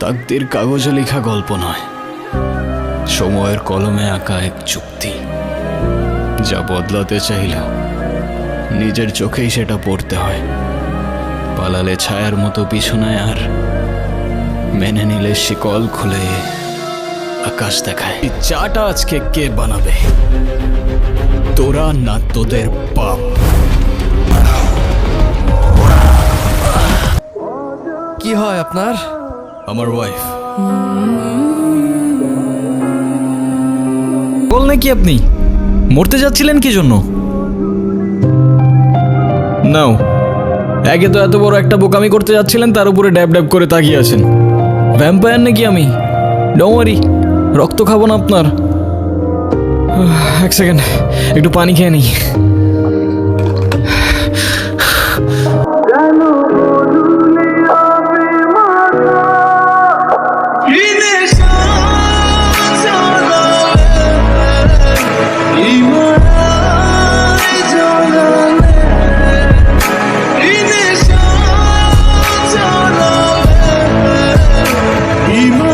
তাকদির কাগজে লেখা গল্প নয়। সময়ের কলমে আঁকা এক চুক্তি। যা বদলাতে চাইলেও নিজের চোখেই সেটা পড়তে হয়। পালালে ছায়ার মতো পিছনে আর মেনে নিলে শিকল খুলে আকাশ দেখায়। এই চাটা আজকে কে বানাবে? তোরা না তোদের বাপ। কি হয় আপনার? আমার ওয়াইফ বল নাকি আপনি? মরতে যাচ্ছিলেন কি জন্য? নাও একে তো এত বড় একটা বোকামি করতে যাচ্ছিলেন তার উপরে ড্যাব ড্যাব করে তাকিয়ে আছেন। ভ্যাম্পায়ার নাকি আমি? ডোমারি রক্ত খাব না আপনার। এক সেকেন্ড একটু পানি খেয়ে নিই। Ima